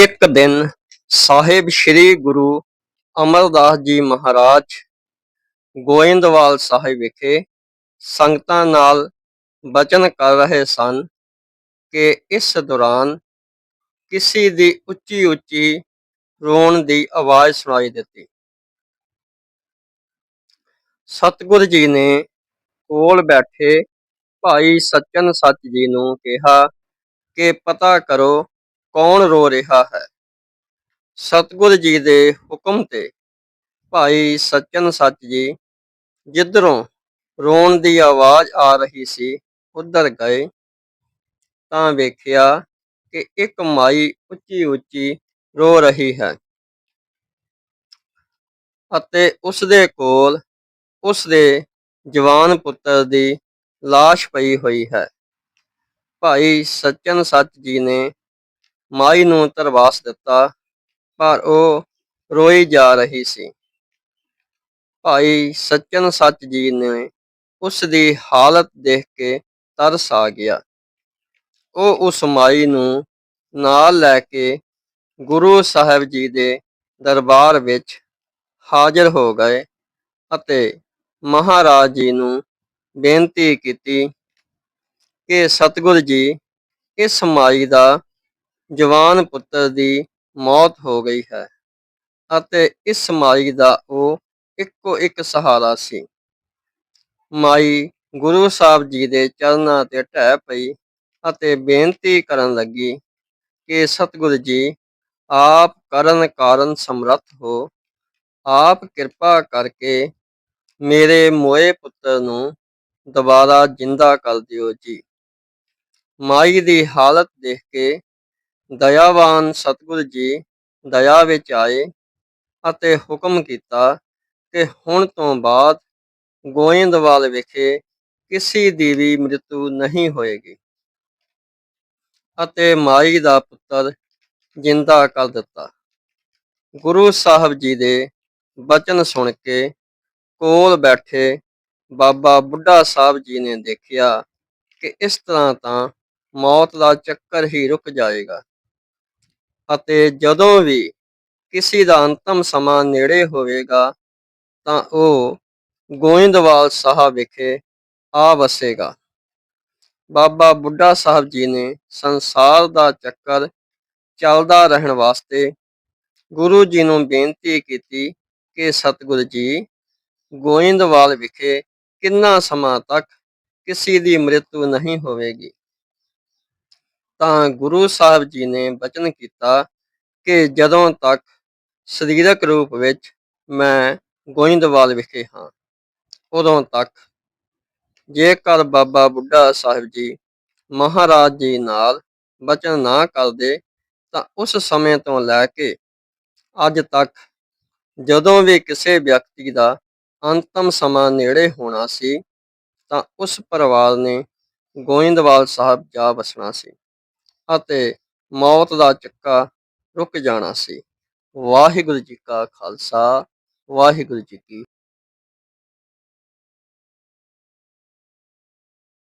ਇੱਕ ਦਿਨ ਸਾਹਿਬ ਸ੍ਰੀ ਗੁਰੂ ਅਮਰਦਾਸ ਜੀ ਮਹਾਰਾਜ ਗੋਇੰਦਵਾਲ ਸਾਹਿਬ ਵਿਖੇ ਸੰਗਤਾਂ ਨਾਲ ਬਚਨ ਕਰ ਰਹੇ ਸਨ ਕਿ ਇਸ ਦੌਰਾਨ ਕਿਸੇ ਦੀ ਉੱਚੀ ਉੱਚੀ ਰੋਣ ਦੀ ਆਵਾਜ਼ ਸੁਣਾਈ ਦਿੱਤੀ। ਸਤਿਗੁਰੂ ਜੀ ਨੇ ਕੋਲ ਬੈਠੇ ਭਾਈ ਸੱਚਨ ਸੱਚ ਜੀ ਨੂੰ ਕਿਹਾ ਕਿ ਪਤਾ ਕਰੋ ਕੌਣ ਰੋ ਰਿਹਾ ਹੈ? ਸਤਿਗੁਰੂ ਜੀ ਦੇ ਹੁਕਮ ਤੇ ਭਾਈ ਸੱਚਨ ਸੱਚ ਜੀ ਜਿੱਧਰੋਂ ਰੋਣ ਦੀ ਆਵਾਜ਼ ਆ ਰਹੀ ਸੀ, ਉਧਰ ਗਏ। ਤਾਂ ਵੇਖਿਆ ਕਿ ਇੱਕ ਮਾਈ ਉੱਚੀ ਉੱਚੀ ਰੋ ਰਹੀ ਹੈ ਅਤੇ ਉਸ ਦੇ ਕੋਲ ਉਸ ਦੇ ਜਵਾਨ ਪੁੱਤਰ ਦੀ ਲਾਸ਼ ਪਈ ਹੋਈ ਹੈ। ਭਾਈ ਸੱਚਨ ਸੱਚ ਜੀ ਨੇ ਮਾਈ ਨੂੰ ਤਰਵਾਸ ਦਿੱਤਾ, ਪਰ ਉਹ ਰੋਈ ਜਾ ਰਹੀ ਸੀ। ਭਾਈ ਸੱਚਨ ਸੱਚ ਜੀ ਨੇ ਉਸ ਦੀ ਹਾਲਤ ਦੇਖ ਕੇ ਤਰਸ ਆ ਗਿਆ। ਉਹ ਉਸ ਮਾਈ ਨੂੰ ਨਾਲ ਲੈ ਕੇ ਗੁਰੂ ਸਾਹਿਬ ਜੀ ਦੇ ਦਰਬਾਰ ਵਿੱਚ ਹਾਜ਼ਰ ਹੋ ਗਏ ਅਤੇ ਮਹਾਰਾਜ ਜੀ ਨੂੰ ਬੇਨਤੀ ਕੀਤੀ ਕਿ ਸਤਿਗੁਰ ਜੀ, ਇਸ ਮਾਈ ਦਾ ਜਵਾਨ ਪੁੱਤਰ ਦੀ ਮੌਤ ਹੋ ਗਈ ਹੈ ਅਤੇ ਇਸ ਮਾਈ ਦਾ ਉਹ ਇੱਕੋ ਇੱਕ ਸਹਾਰਾ ਸੀ। ਮਾਈ ਗੁਰੂ ਸਾਹਿਬ ਜੀ ਦੇ ਚਰਨਾਂ ਤੇ ਢਹਿ ਪਈ ਅਤੇ ਬੇਨਤੀ ਕਰਨ ਲੱਗੀ ਕਿ ਸਤਿਗੁਰ ਜੀ, ਆਪ ਕਰਨ ਕਾਰਨ ਸਮਰੱਥ ਹੋ। ਆਪ ਕਿਰਪਾ ਕਰਕੇ ਮੇਰੇ ਮੋਏ ਪੁੱਤਰ ਨੂੰ ਦੁਬਾਰਾ ਜਿੰਦਾ ਕਰ ਦਿਓ ਜੀ। ਮਾਈ ਦੀ ਹਾਲਤ ਦੇਖ ਕੇ ਦਇਆਵਾਨ ਸਤਿਗੁਰ ਜੀ ਦਇਆ ਵਿੱਚ ਆਏ ਅਤੇ ਹੁਕਮ ਕੀਤਾ ਕਿ ਹੁਣ ਤੋਂ ਬਾਅਦ ਗੋਇੰਦਵਾਲ ਵਿਖੇ ਕਿਸੇ ਦੀ ਵੀ ਮ੍ਰਿਤੂ ਨਹੀਂ ਹੋਏਗੀ ਅਤੇ ਮਾਈ ਦਾ ਪੁੱਤਰ ਜਿੰਦਾ ਕਰ ਦਿੱਤਾ। ਗੁਰੂ ਸਾਹਿਬ ਜੀ ਦੇ ਬਚਨ ਸੁਣ ਕੇ ਕੋਲ ਬੈਠੇ ਬਾਬਾ ਬੁੱਢਾ ਸਾਹਿਬ ਜੀ ਨੇ ਦੇਖਿਆ ਕਿ ਇਸ ਤਰ੍ਹਾਂ ਤਾਂ ਮੌਤ ਦਾ ਚੱਕਰ ਹੀ ਰੁਕ ਜਾਏਗਾ। ਅਤੇ ਜਦੋਂ ਵੀ ਕਿਸੇ ਦਾ ਅੰਤਮ ਸਮਾਂ ਨੇੜੇ ਹੋਵੇਗਾ, ਤਾਂ ਉਹ ਗੋਇੰਦਵਾਲ ਸਾਹਿਬ ਵਿਖੇ ਆ ਵਸੇਗਾ। ਬਾਬਾ ਬੁੱਢਾ ਸਾਹਿਬ ਜੀ ਨੇ ਸੰਸਾਰ ਦਾ ਚੱਕਰ ਚੱਲਦਾ ਰਹਿਣ ਵਾਸਤੇ ਗੁਰੂ ਜੀ ਨੂੰ ਬੇਨਤੀ ਕੀਤੀ ਕਿ ਸਤਿਗੁਰੂ ਜੀ, ਗੋਇੰਦਵਾਲ ਵਿਖੇ ਕਿੰਨਾ ਸਮਾਂ ਤੱਕ ਕਿਸੇ ਦੀ ਮ੍ਰਿਤੂ ਨਹੀਂ ਹੋਵੇਗੀ। ਤਾਂ ਗੁਰੂ ਸਾਹਿਬ ਜੀ ਨੇ ਬਚਨ ਕੀਤਾ ਕਿ ਜਦੋਂ ਤੱਕ ਸਰੀਰਕ ਰੂਪ ਵਿੱਚ ਮੈਂ ਗੋਇੰਦਵਾਲ ਵਿਖੇ ਹਾਂ, ਉਦੋਂ ਤੱਕ ਜੇਕਰ ਬਾਬਾ ਬੁੱਢਾ ਸਾਹਿਬ ਜੀ ਮਹਾਰਾਜ ਜੀ ਨਾਲ ਬਚਨ ਨਾ ਕਰਦੇ, ਤਾਂ ਉਸ ਸਮੇਂ ਤੋਂ ਲੈ ਕੇ ਅੱਜ ਤੱਕ ਜਦੋਂ ਵੀ ਕਿਸੇ ਵਿਅਕਤੀ ਦਾ ਅੰਤਮ ਸਮਾਂ ਨੇੜੇ ਹੋਣਾ ਸੀ, ਤਾਂ ਉਸ ਪਰਿਵਾਰ ਨੇ ਗੋਇੰਦਵਾਲ ਸਾਹਿਬ ਜਾ ਵਸਣਾ ਸੀ। ਅਤੇ ਮੌਤ ਦਾ ਚੱਕਾ ਰੁਕ ਜਾਣਾ ਸੀ। ਵਾਹਿਗੁਰੂ ਜੀ ਕਾ ਖਾਲਸਾ ਵਾਹਿਗੁਰੂ ਜੀ ਕੀ